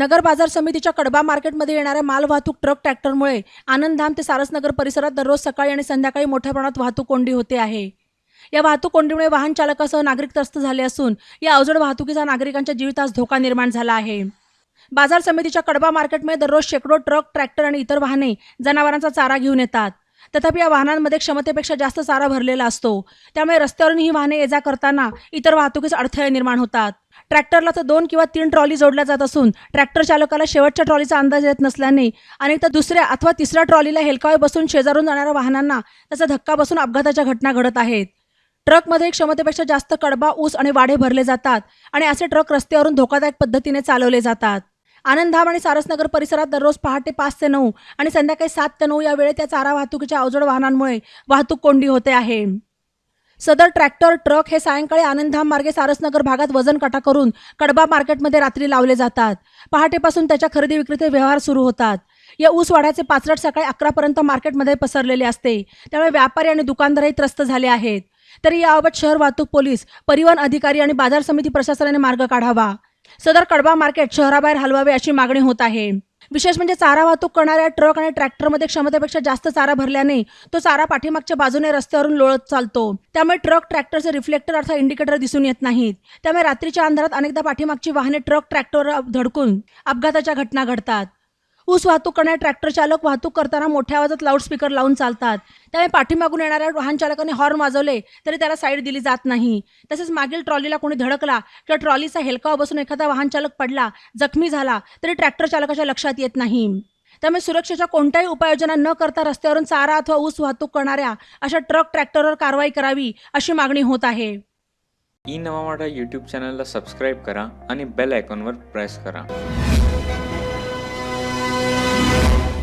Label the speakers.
Speaker 1: नगर बाजार समितीच्या कडबा मार्केटमध्ये येणाऱ्या मालवाहतूक ट्रक ट्रॅक्टरमुळे आनंदधाम ते सारसनगर परिसरात दररोज सकाळी आणि संध्याकाळी मोठ्या प्रमाणात वाहतूक कोंडी होते आहे. या वाहतूक कोंडीमुळे वाहन चालकासह नागरिक त्रस्त झाले असून या अवजड वाहतुकीचा नागरिकांच्या जीवितास धोका निर्माण झाला आहे. बाजार समितीच्या कडबा मार्केटमध्ये दररोज शेकडो ट्रक ट्रॅक्टर आणि इतर वाहने जनावरांचा चारा घेऊन येतात. तथापि या वाहनांमध्ये क्षमतेपेक्षा जास्त चारा भरलेला असतो. त्यामुळे रस्त्यावरून ही वाहने ये जा करताना इतर वाहतुकीस अडथळे निर्माण होतात. ट्रॅक्टरला तर दोन किंवा तीन ट्रॉली जोडल्या जात असून ट्रॅक्टर चालकाला शेवटच्या ट्रॉलीचा अंदाज येत नसल्याने अनेकदा दुसऱ्या अथवा तिसऱ्या ट्रॉलीला हेलकावे बसून शेजारून जाणाऱ्या वाहनांना त्याचा धक्का बसून अपघाताच्या घटना घडत आहेत. ट्रकमध्ये क्षमतेपेक्षा जास्त कडबा ऊस आणि वाढे भरले जातात आणि असे ट्रक रस्त्यावरून धोकादायक पद्धतीने चालवले जातात. आनंदधाम आणि सारसनगर परिसरात दररोज पहाटे पाच ते नऊ आणि संध्याकाळी सात ते नऊ या वेळेत त्या चारा वाहतुकीच्या अवजड वाहनांमुळे वाहतूक कोंडी होते आहे. सदर ट्रॅक्टर ट्रक हे सायंकाळी आनंदधाम मार्गे सारसनगर भागात वजन काटा करून कडबा मार्केटमध्ये रात्री लावले जातात. पहाटेपासून त्याच्या खरेदी विक्रीचे व्यवहार सुरू होतात. या ऊस वाढ्याचे पाचरट सकाळी अकरापर्यंत मार्केटमध्ये पसरलेले असते. त्यामुळे व्यापारी आणि दुकानदारही त्रस्त झाले आहेत. तरी याबाबत शहर वाहतूक पोलीस परिवहन अधिकारी आणि बाजार समिती प्रशासनाने मार्ग काढावा. सदर कडबा मार्केट शहराबाहेर हलवावे अशी मागणी होत आहे. विशेष म्हणजे चारा वाहतूक करणाऱ्या ट्रक आणि ट्रॅक्टरमध्ये क्षमतेपेक्षा जास्त चारा भरल्याने तो चारा पाठीमागच्या बाजूने रस्त्यावरून लोळत चालतो. त्यामुळे ट्रक ट्रॅक्टरचे रिफ्लेक्टर अर्थात इंडिकेटर दिसून येत नाहीत. त्यामुळे रात्रीच्या अंधारात अनेकदा पाठीमागची वाहने ट्रक ट्रॅक्टरवर धडकून अपघाताच्या घटना घडतात. ऊस वाहतूक करणारे ट्रॅक्टर चालक वाहतूक करताना मोठ्या आवाजात लाऊडस्पीकर लावून चालतात. त्यामुळे पाठीमागून येणाऱ्या वाहन चालकाने हॉर्न वाजवले तरी त्याला साईड दिली जात नाही. तसेच मागील ट्रॉलीला कोणी धडकला किंवा ट्रॉलीचा हेलकाव बसून एखादा वाहन चालक पडला जखमी झाला तरी ट्रॅक्टर चालकाच्या लक्षात येत नाही. त्यामुळे सुरक्षेच्या कोणत्याही उपाययोजना न करता रस्त्यावरून चारा अथवा ऊस वाहतूक करणाऱ्या अशा ट्रक ट्रॅक्टरवर कारवाई करावी अशी मागणी होत आहे.
Speaker 2: ई नवा माठा यूट्यूब चॅनलला सबस्क्राईब करा आणि बेल आयकॉनवर प्रेस करा.